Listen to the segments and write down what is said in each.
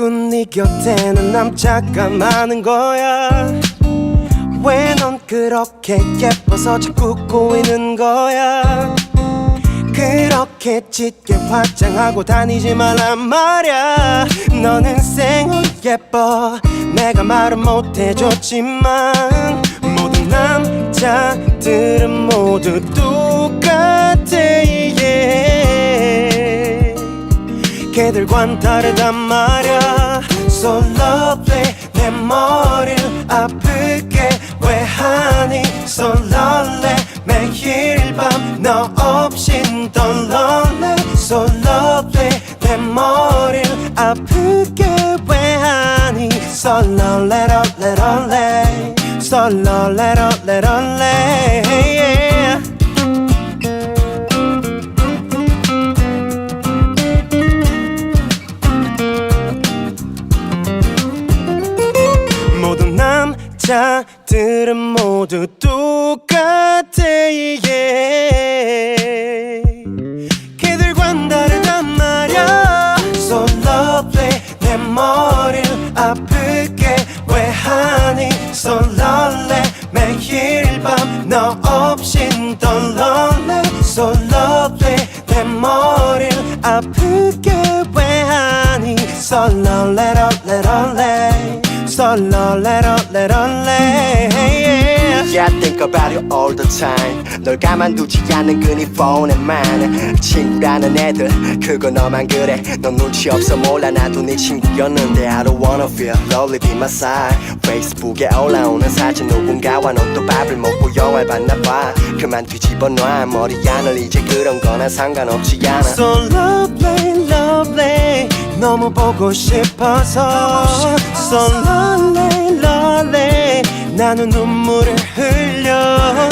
곁에는 남자가 많은 거야. 왜 넌 그렇게 예뻐서 자꾸 꼬이는 거야? 그렇게 짙게 화장하고 다니지 말란 말야. 너는 생얼 예뻐. 내가 말은 못해줬지만 모든 남자들은 모두 똑같아 걔들과는 다르단 말야 So lovely 내 머리를 아프게 왜 하니 So lonely 매일 밤 너 없인 더 lonely So lovely 내 머리를 아프게 왜 하니 So lonely lonely lonely So lonely lonely lonely 남자들은 모두 똑같아 yeah. 걔들과는 다르단 말야 So lovely 내 머리를 아프게 왜 하니 So lonely 매일 밤 너 없인 더 lonely So lovely 내 머리를 아프게 왜 하니 So lonely lonely lonely Lonely yeah. Yeah, I think about you all the time 널 가만두지 않는 그네 폰에만 친구라는 애들 그거 너만 그래 넌 눈치 없어 몰라 나도 네 친구였는데 I don't wanna feel lonely be my side 페이스북에 올라오는 사진 누군가와 넌 또 밥을 먹고 영화를 봤나 봐 그만 뒤집어 놔 머리 안을 이제 그런 거나 상관없지 않아 So lovely, lovely 너무 보고 싶어서. So lonely, lonely 나는 눈물을 흘려.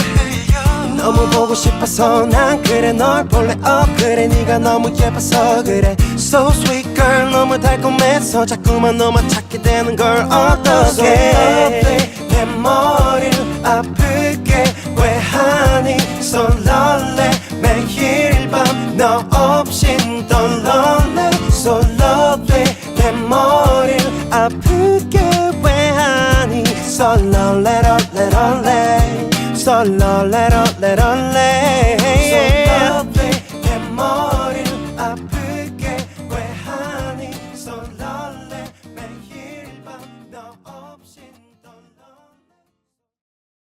너무 보고 싶어서 난 그래 널 볼래. 어 그래 네가 너무 예뻐서 그래. So sweet girl 너무 달콤해서 자꾸만 너만 찾게 되는 걸 어떡해? 내 머리를 아프게 왜 하니? So lonely 매일 밤너 없인 더 lonely So lovely 하니 So lonely lonely lonely So lonely lonely lonely